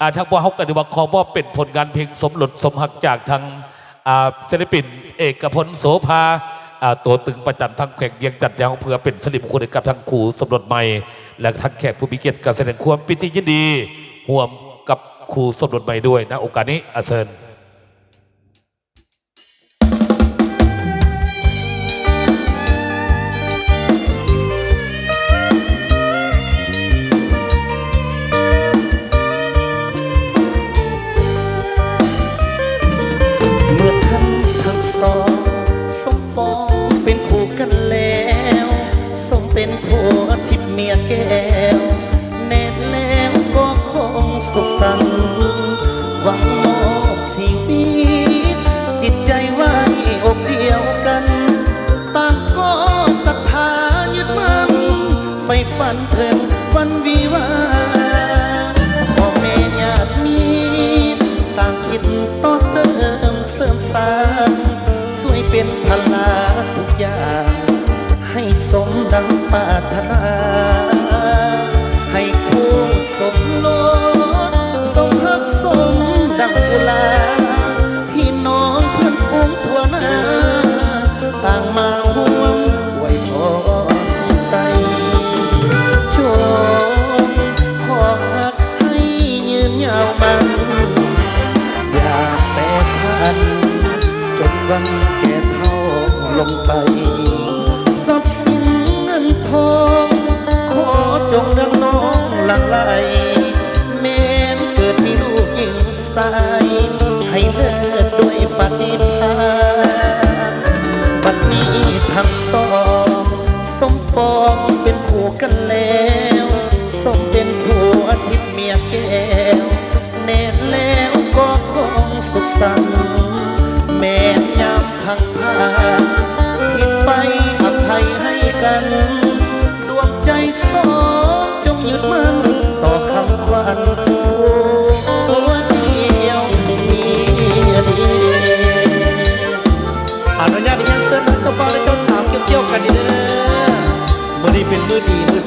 อ่าทางบ่เขากติว่าขอมอบเป็นผลงานเพลงสมหลดสมหักจากทางอ่าศิลปิน เอกพลโสภาอ่าตัวตึงประจำทางแข่งเยียงจัดยาวเพื่อเป็นสลิมคนกับทางครูสมรดใหม่ และทางแขกผู้มีเกียรติการแสดงความปิติยินดีห่วมกับครูสมรดใหม่ด้วยนะโอกาสนี้อาเซิน หลังไหล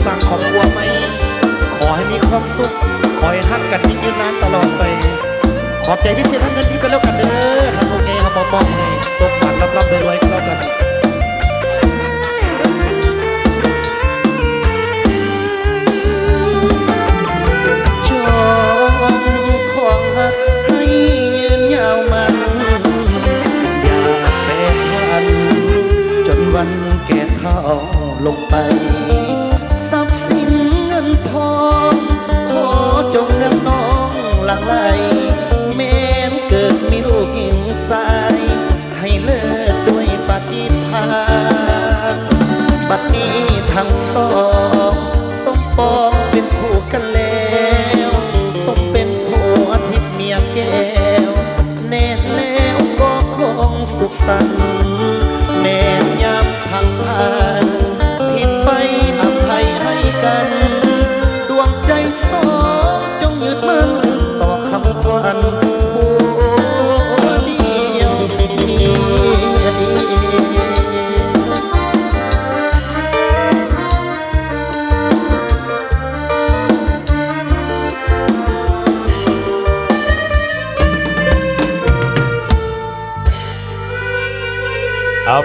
สร้างครอบครัวไหม ขอให้มีความสุข ขอให้ทักกันยิ่งยืนนานตลอดไป ขอบใจพิเศษทั้งเงินที่กันแล้วกันเด้อทางโอเคครับมอมๆให้สมบัติรับๆรวยๆกันแล้วกัน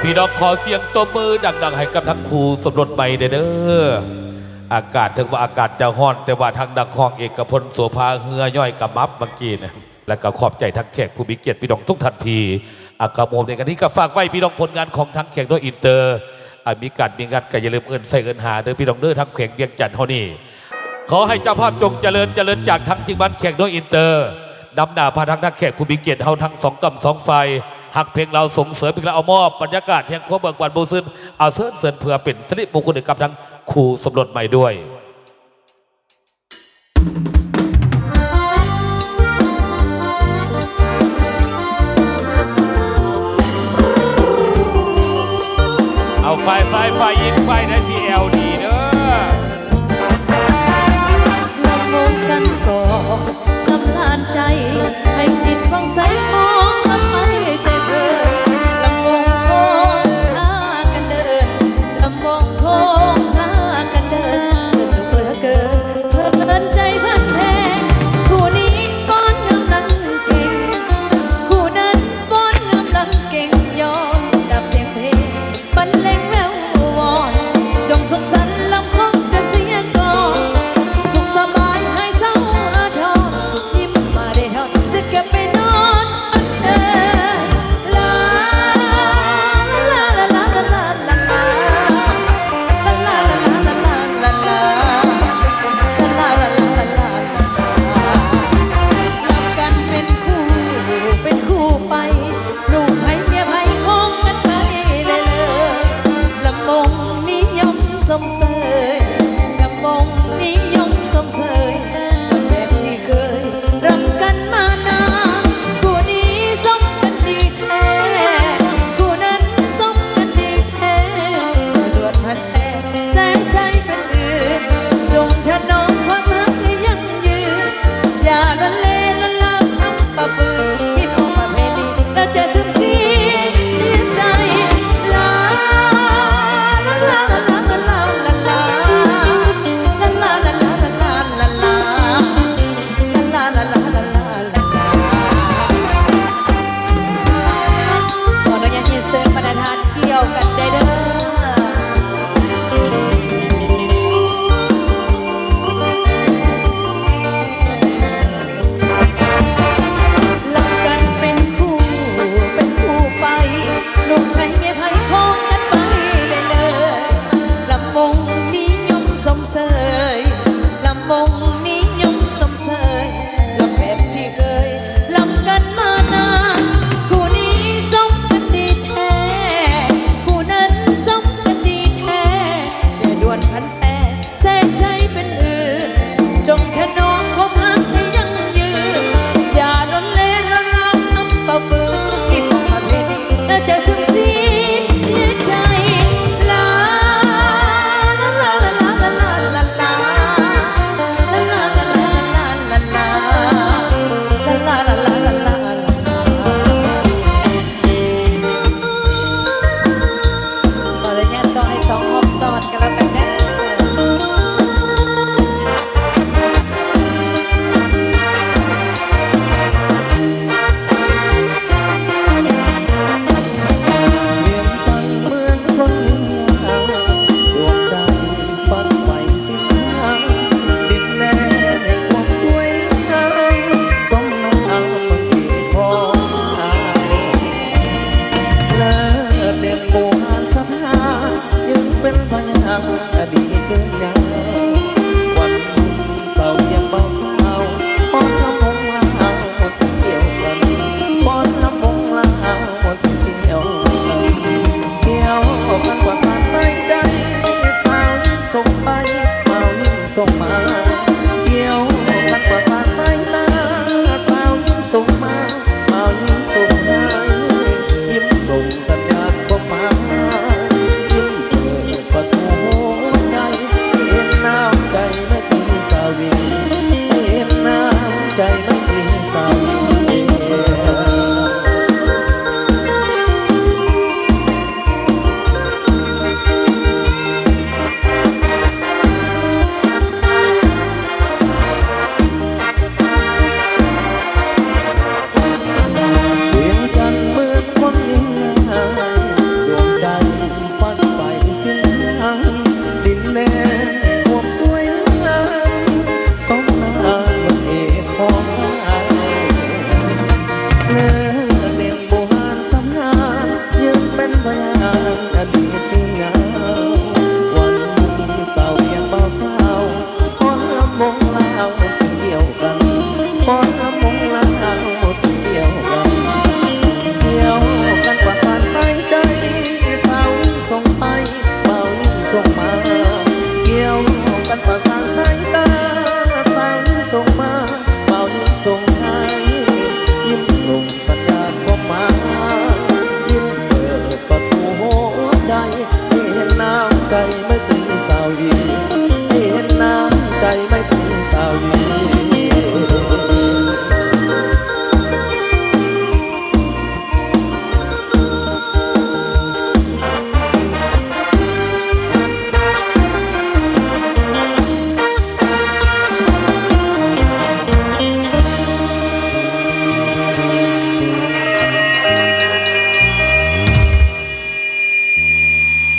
พี่น้องขอเสียงตบมือดัง ๆ ให้กับทั้งครูสมรสใหม่เด้ออากาศถึงว่าอากาศจะฮ้อน แต่ว่าทางดังคองเอกพลโสภาเฮือย่อยกับมับเมื่อกี้นะและก็ขอบใจทั้งแขกผู้มีเกียรติพี่น้องทุกทันทีอากาโมมในกันนี้ก็ฝากไว้พี่น้องผลงานของทั้งแขกด้วยอินเตอร์มีการมีงานก็อย่าลืมเอินใส่เอินหาเด้อพี่น้องเด้อทั้งแขกเวียงจันทร์เฮานี่ขอให้เจ้าภาพจงเจริญเจริญจากทั้งทีมบ้านแขกด้วยอินเตอร์นำหน้าพาทั้งนักแขกผู้มีเกียรติเฮาทั้งสองกำสองไฟ หักเพลงเราส่งเสริมเพลงเราเอามอบบรรยากาศแห่งความเบิกบานบูซึนเอาเสริญเสริญเพื่อเป็นสิริมงคลให้กับทั้งครูสมรสใหม่ด้วยเอาไฟไฟไฟยิงไฟในซีเอลดีเด้อลำวงกันก่อนสำราญใจ ให้จิตฟังใสมอง ท คู่ไปรูป yourself and they didn't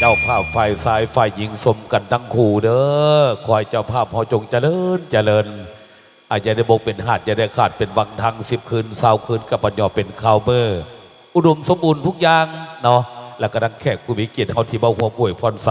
จ้าภาพฝ่ายชายฝ่ายหญิงสมกันทั้งคู่เด้อคอยเจ้าภาพพอจงเจริญเจริญ อาจจะได้บกเป็นหาดจะได้ขาดเป็นวังทางสิบคืนสาวคืนกับปัญญาเป็นคาวเบอร์ อุดมสมบูรณ์ทุกอย่างเนาะแล้วก็ดังแขกผู้มีเกียรติเฮาที่เบาหัวป่วยพรไซ